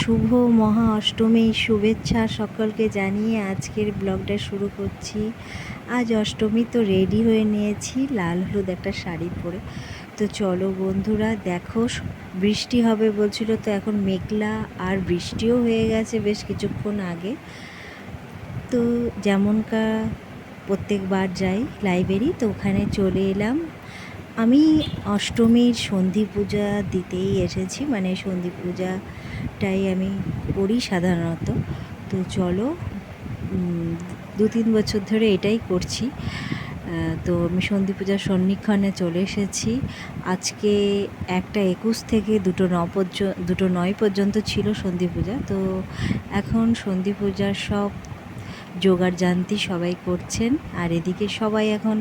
শুভ মহা অষ্টমী শুভেচ্ছা সকলকে জানিয়ে আজকের ব্লগটা শুরু করছি। আজ অষ্টমী তো রেডি হয়ে নিয়েছি, লাল হলুদ একটা শাড়ি পরে। তো চলো বন্ধুরা, দেখো, বৃষ্টি হবে বলছিল তো এখন মেঘলা আর বৃষ্টিও হয়ে গেছে বেশ কিছুক্ষণ আগে। তো যেমনকার প্রত্যেকবার যাই লাইব্রেরি তো ওখানে চলে এলাম। আমি অষ্টমীর সন্ধি পূজা দিতেই এসেছি মানে সন্ধি পূজাটাই আমি করি সাধারণত। তো চলো দু তিন বছর ধরে এটাই করছি। তো আমি সন্ধি পূজার সন্নিক্ষণে চলে এসেছি। আজকে একটা একুশ থেকে দুটো ন পর্যন্ত দুটো নয় পর্যন্ত ছিল সন্ধি পূজা। তো এখন সন্ধি পূজার সব জোগাড় জানতি সবাই করছেন। আর এদিকে সবাই এখন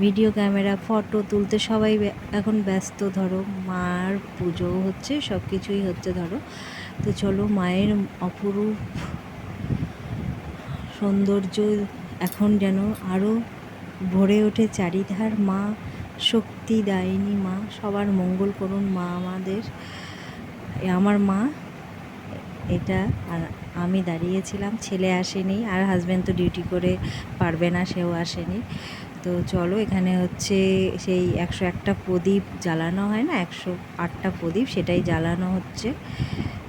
ভিডিও ক্যামেরা ফটো তুলতে সবাই এখন ব্যস্ত, ধরো মার পুজো হচ্ছে সব কিছুই হচ্ছে ধরো। তো চলো মায়ের অপরূপ সৌন্দর্য এখন যেন আরও ভরে ওঠে চারিধার। মা শক্তি দায়িনী, মা সবার মঙ্গল করুন মা আমাদের। আমার মা, এটা আর আমি দাঁড়িয়েছিলাম, ছেলে আসেনি, আর হাজব্যান্ড তো ডিউটি করে পারবে না, সেও আসেনি। তো চলো, এখানে হচ্ছে সেই একশো একটা প্রদীপ জ্বালানো হয় না, একশো আটটা প্রদীপ, সেটাই জ্বালানো হচ্ছে।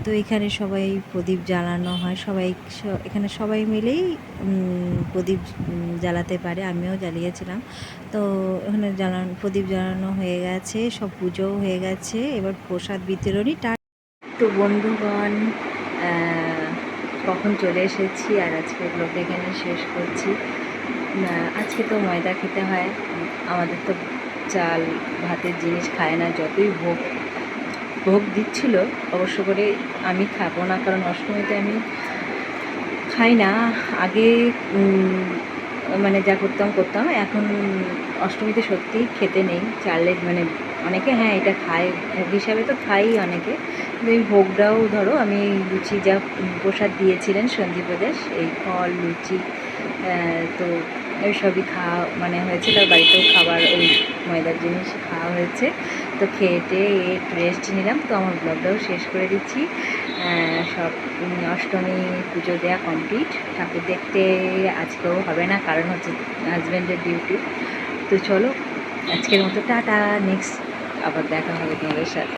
তো এখানে সবাই প্রদীপ জ্বালানো হয়, সবাই এখানে সবাই মিলেই প্রদীপ জ্বালাতে পারে, আমিও জ্বালিয়েছিলাম। তো এখানে জ্বালানো, প্রদীপ জ্বালানো হয়ে গেছে, সব পুজোও হয়ে গেছে, এবার প্রসাদ বিতরণই টা তো বন্ধুগণ কখন চলে এসেছি আর আজকে ব্লগটা এখানে শেষ করছি। আজকে তো ময়দা খেতে হয়। আমাদের তো চাল, ভাতের জিনিস খায় না, যতই ভোগ ভোগ দিচ্ছিল, অবশ্য করে আমি খাব না, কারণ অষ্টমীতে আমি খাই না। আগে মানে যা করতাম করতাম। এখন অষ্টমীতে সত্যিই খেতে নেই চালের মানে অনেকে হ্যাঁ এটা খায় ভোগ হিসাবে তো খাই অনেকে। এই ভোগটাও ধরো, আমি লুচি যা প্রসাদ দিয়েছিলেন প্রদেশ এই ফল, লুচি তো এই সবই খাওয়া মানে হয়েছে তার বাড়িতেও খাবার ওই ময়দার জিনিস খাওয়া হয়েছে। তো খেয়ে টেয়ে একটু রেস্ট নিলাম, তো আমার ব্লগটাও শেষ করে দিচ্ছি। সব অষ্টমী পুজো দেওয়া কমপ্লিট ঠাকুর দেখতে আজকেও হবে না, কারণ হচ্ছে হাজব্যান্ডের ডিউটি তো চলো আজকের মতো টাটা নেক্সট আবার দেখা হবে তোমাদের সাথে।